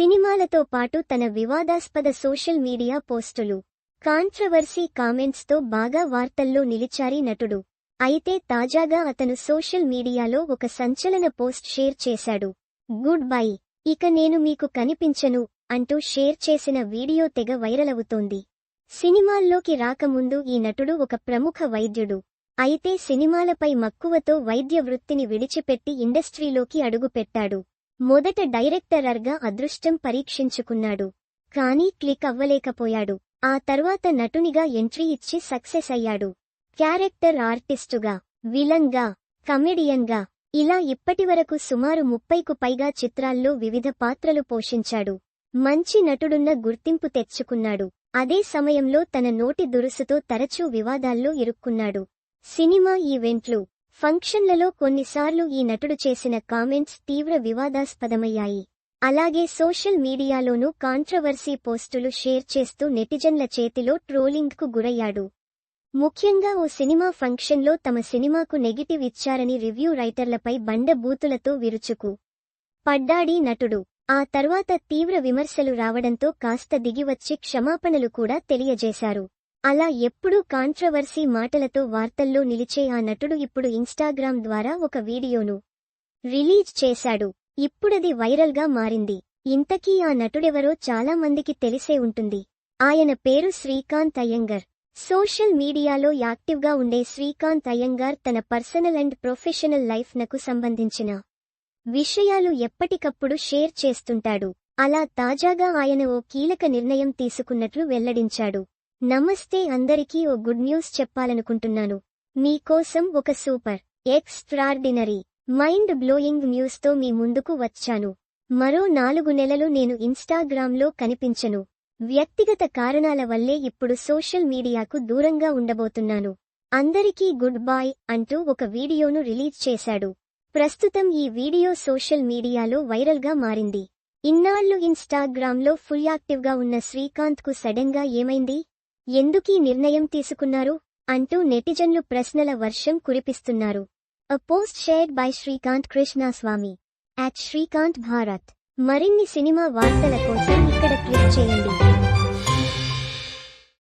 సినిమాలతో పాటు తన వివాదాస్పద సోషల్ మీడియా పోస్టులు కాంట్రవర్సీ కామెంట్స్తో బాగా వార్తల్లో నిలిచారి నటుడు. అయితే తాజాగా అతను సోషల్ మీడియాలో ఒక సంచలన పోస్ట్ షేర్ చేశాడు. Good bye. ఇక నేను మీకు కనిపించను అంటూ షేర్ చేసిన వీడియో తెగ వైరల్ అవుతోంది సినిమాల్లోకి రాకముందు ఈ నటుడు ఒక ప్రముఖ వైద్యుడు. అయితే సినిమాలపై మక్కువతో వైద్య వృత్తిని విడిచిపెట్టి ఇండస్ట్రీలోకి అడుగుపెట్టాడు. మొదట డైరెక్టరర్గా అదృష్టం పరీక్షించుకున్నాడు. కానీ క్లిక్ అవ్వలేకపోయాడు. ఆ తర్వాత నటునిగా ఎంట్రీ ఇచ్చి సక్సెస్ అయ్యాడు. క్యారెక్టర్ ఆర్టిస్టుగా విలంగా కమెడియన్గా ఇలా ఇప్పటివరకు సుమారు ముప్పైకు పైగా చిత్రాల్లో వివిధ పాత్రలు పోషించాడు. మంచి నటుడున్న గుర్తింపు తెచ్చుకున్నాడు. అదే సమయంలో తన నోటి దురుసుతో తరచూ వివాదాల్లో ఇరుక్కున్నాడు. సినిమా ఈవెంట్లు ఫంక్షన్లలో కొన్నిసార్లు ఈ నటుడు చేసిన కామెంట్స్ తీవ్ర వివాదాస్పదమయ్యాయి. అలాగే సోషల్ మీడియాలోనూ కాంట్రవర్సీ పోస్టులు షేర్ చేస్తూ నెటిజన్ల చేతిలో ట్రోలింగ్కు గురయ్యాడు. ముఖ్యంగా ఓ సినిమా ఫంక్షన్లో తమ సినిమాకు నెగిటివ్ ఇచ్చారని రివ్యూ రైటర్లపై బండబూతులతో విరుచుకు పడ్డాడీ నటుడు. ఆ తర్వాత తీవ్ర విమర్శలు రావడంతో కాస్త దిగివచ్చి క్షమాపణలు కూడా తెలియజేశారు. అలా ఎప్పుడూ కాంట్రవర్సీ మాటలతో వార్తల్లో నిలిచే ఆ నటుడు ఇప్పుడు ఇన్స్టాగ్రామ్ ద్వారా ఒక వీడియోను రిలీజ్ చేశాడు. ఇప్పుడది వైరల్గా మారింది. ఇంతకీ ఆ నటుడెవరో చాలా మందికి తెలిసే ఉంటుంది. ఆయన పేరు శ్రీకాంత్ అయ్యంగర్. సోషల్ మీడియాలో యాక్టివ్గా ఉండే శ్రీకాంత్ అయ్యంగార్ తన పర్సనల్ అండ్ ప్రొఫెషనల్ లైఫ్ నకు సంబంధించిన విషయాలు ఎప్పటికప్పుడు షేర్ చేస్తుంటాడు. అలా తాజాగా ఆయన ఓ కీలక నిర్ణయం తీసుకున్నట్లు వెల్లడించాడు. నమస్తే అందరికీ ఓ గుడ్ న్యూస్ చెప్పాలనుకుంటున్నాను. మీకోసం ఒక సూపర్ ఎక్స్ట్రార్డినరీ మైండ్ బ్లోయింగ్ న్యూస్తో మీ ముందుకు వచ్చాను. మరో నాలుగు నెలలు నేను ఇన్స్టాగ్రామ్లో కనిపించను. వ్యక్తిగత కారణాల వల్లే ఇప్పుడు సోషల్ మీడియాకు దూరంగా ఉండబోతున్నాను. అందరికీ గుడ్ బాయ్ అంటూ ఒక వీడియోను రిలీజ్ చేశాడు. ప్రస్తుతం ఈ వీడియో సోషల్ మీడియాలో వైరల్గా మారింది. ఇన్నాళ్ళు ఇన్స్టాగ్రామ్లో ఫుల్ యాక్టివ్గా ఉన్న శ్రీకాంత్కు సడెన్గా ఏమైంది? ఎందుకీ నిర్ణయం తీసుకున్నారు? అంటూ నెటిజన్లు ప్రశ్నల వర్షం కురిపిస్తున్నారు. అ post shared by Srikanth Krishnaswamy at Srikanth Bharat మరిన్ని సినిమా వార్తల కోసం ఇక్కడ క్లిక్ చేయండి.